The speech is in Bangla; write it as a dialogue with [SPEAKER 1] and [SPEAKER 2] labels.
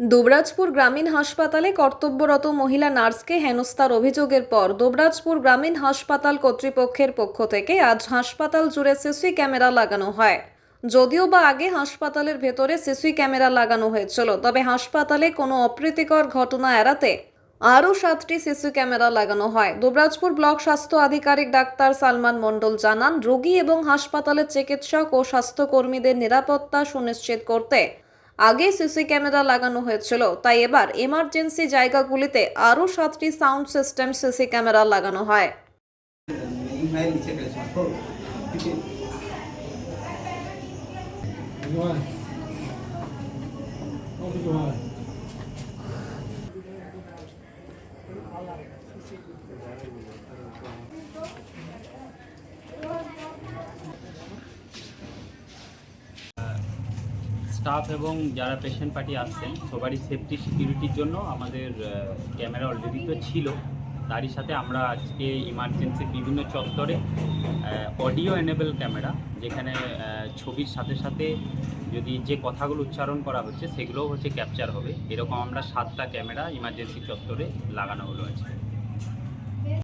[SPEAKER 1] দুবরাজপুর গ্রামীণ হাসপাতালে কর্তব্যরত মহিলা নার্সকে হেনস্থার অভিযোগের পর দুবরাজপুর গ্রামীণ হাসপাতাল কর্তৃপক্ষের পক্ষ থেকে আজ হাসপাতাল জুড়ে সিসি ক্যামেরা লাগানো হয়। যদিও বা আগে হাসপাতালের ভেতরে সিসি ক্যামেরা লাগানো হয়েছিল, তবে হাসপাতালে কোনো অপ্রীতিকর ঘটনা এড়াতে আরও সাতটি সিসি ক্যামেরা লাগানো হয়। দুবরাজপুর ব্লক স্বাস্থ্য আধিকারিক ডাক্তার সালমান মণ্ডল জানান, রোগী এবং হাসপাতালের চিকিৎসক ও স্বাস্থ্যকর্মীদের নিরাপত্তা সুনিশ্চিত করতে আগে সিসি ক্যামেরা লাগানো হয়েছিল, তাই এবার এমার্জেন্সি জায়গাগুলিতে আরও সাতটি সাউন্ড সিস্টেম সিসি ক্যামেরা লাগানো হয়।
[SPEAKER 2] স্টাফ এবং যারা পেশেন্ট পার্টি আসছেন, সবারই সেফটি সিকিউরিটির জন্য আমাদের ক্যামেরা অলরেডি তো ছিল। তারই সাথে আমরা আজকে ইমার্জেন্সির বিভিন্ন চত্বরে অডিও এনেবল ক্যামেরা যেখানে ছবির সাথে সাথে যদি যে কথাগুলো উচ্চারণ করা হচ্ছে, সেগুলোও হচ্ছে ক্যাপচার হবে। এরকম আমরা সাতটা ক্যামেরা ইমার্জেন্সি চত্বরে লাগানো হলো আছে